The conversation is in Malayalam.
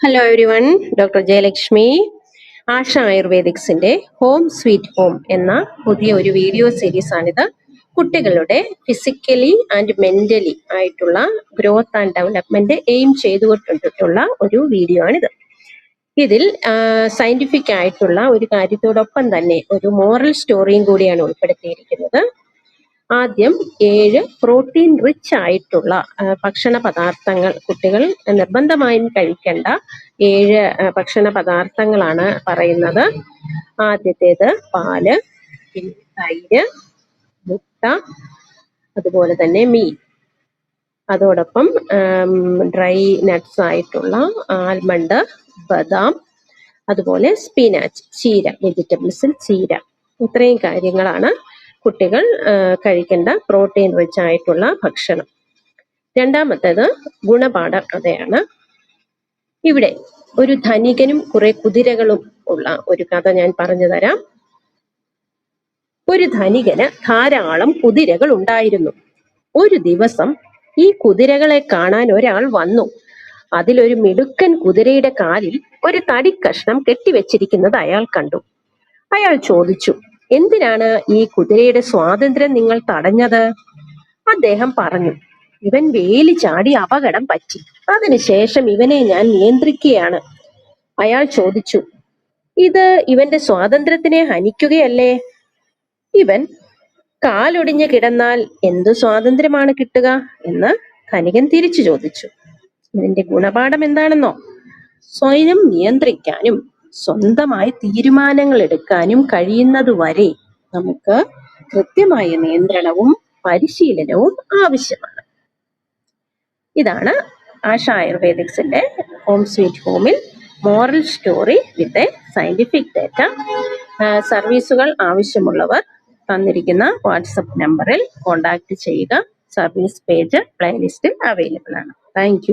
Hello everyone doctor Jayalakshmi Asha ആയുർവേദിക്സിന്റെ home sweet home എന്ന പുതിയ ഒരു വീഡിയോ സീരീസ് ആണിത്. കുട്ടികളുടെ ഫിസിക്കലി ആൻഡ് മെന്റലി ആയിട്ടുള്ള ഗ്രോത്ത് ആൻഡ് ഡെവലപ്മെന്റ് എയിം ചെയ്തുകൊണ്ടിട്ടുള്ള ഒരു വീഡിയോ ആണിത്. ഇതിൽ സയന്റിഫിക് ആയിട്ടുള്ള ഒരു കാര്യത്തോടൊപ്പം തന്നെ ഒരു മോറൽ സ്റ്റോറിയും കൂടിയാണ് ഉൾപ്പെടുത്തിയിരിക്കുന്നത്. ആദ്യം ഏഴ് പ്രോട്ടീൻ റിച്ച് ആയിട്ടുള്ള ഭക്ഷണ പദാർത്ഥങ്ങൾ കുട്ടികൾ നിർബന്ധമായും കഴിക്കേണ്ട ഏഴ് ഭക്ഷണ പദാർത്ഥങ്ങളാണ് പറയുന്നത്. ആദ്യത്തേത് പാൽ പിന്നെ തൈര് മുട്ട അതുപോലെ തന്നെ മീൻ. അതോടൊപ്പം ഡ്രൈ നട്ട്സ് ആയിട്ടുള്ള ആൽമണ്ട് ബദാം അതുപോലെ സ്പിനാച്ച് ചീര വെജിറ്റബിൾസിൽ ചീര. ഇത്രയും കാര്യങ്ങളാണ് കുട്ടികൾ കഴിക്കേണ്ട പ്രോട്ടീൻ റിച്ച് ആയിട്ടുള്ള ഭക്ഷണം. രണ്ടാമത്തേത് ഗുണപാഠ കഥയാണ് ഇവിടെ ഒരു ധനികനും കുറെ കുതിരകളും ഉള്ള ഒരു കഥ ഞാൻ പറഞ്ഞു തരാം. ഒരു ധനികന് ധാരാളം കുതിരകൾ ഉണ്ടായിരുന്നു. ഒരു ദിവസം ഈ കുതിരകളെ കാണാൻ ഒരാൾ വന്നു. അതിലൊരു മിടുക്കൻ കുതിരയുടെ കാലിൽ ഒരു തടിക്കഷ്ണം കെട്ടിവെച്ചിരിക്കുന്നത് അയാൾ കണ്ടു. അയാൾ ചോദിച്ചു എന്തിനാണ് ഈ കുതിരയുടെ സ്വാതന്ത്ര്യം നിങ്ങൾ തടഞ്ഞത്? അദ്ദേഹം പറഞ്ഞു ഇവൻ വേലി ചാടി അപകടം പറ്റി. അതിനുശേഷം ഇവനെ ഞാൻ നിയന്ത്രിക്കുകയാണ്. അയാൾ ചോദിച്ചു ഇത് ഇവന്റെ സ്വാതന്ത്ര്യത്തിനെ ഹനിക്കുകയല്ലേ? ഇവൻ കാലൊടിഞ്ഞ് കിടന്നാൽ എന്തു സ്വാതന്ത്ര്യമാണ് കിട്ടുക? എന്ന് ധനികൻ തിരിച്ചു ചോദിച്ചു ഇതിന്റെ ഗുണപാഠം എന്താണെന്നോ? സ്വയം നിയന്ത്രിക്കാനും സ്വന്തമായി തീരുമാനങ്ങൾ എടുക്കാനും കഴിയുന്നത് വരെ നമുക്ക് കൃത്യമായ നിയന്ത്രണവും പരിശീലനവും ആവശ്യമാണ്. ഇതാണ് ആശ ആയുർവേദിക്സിന്റെ ഹോം സ്വീറ്റ് ഹോമിൽ moral story with a scientific data സർവീസുകൾ ആവശ്യമുള്ളവർ തന്നിരിക്കുന്ന വാട്സപ്പ് നമ്പറിൽ കോൺടാക്ട് ചെയ്യുക. സർവീസ് പേജ് പ്ലേലിസ്റ്റിൽ അവൈലബിൾ ആണ്. താങ്ക്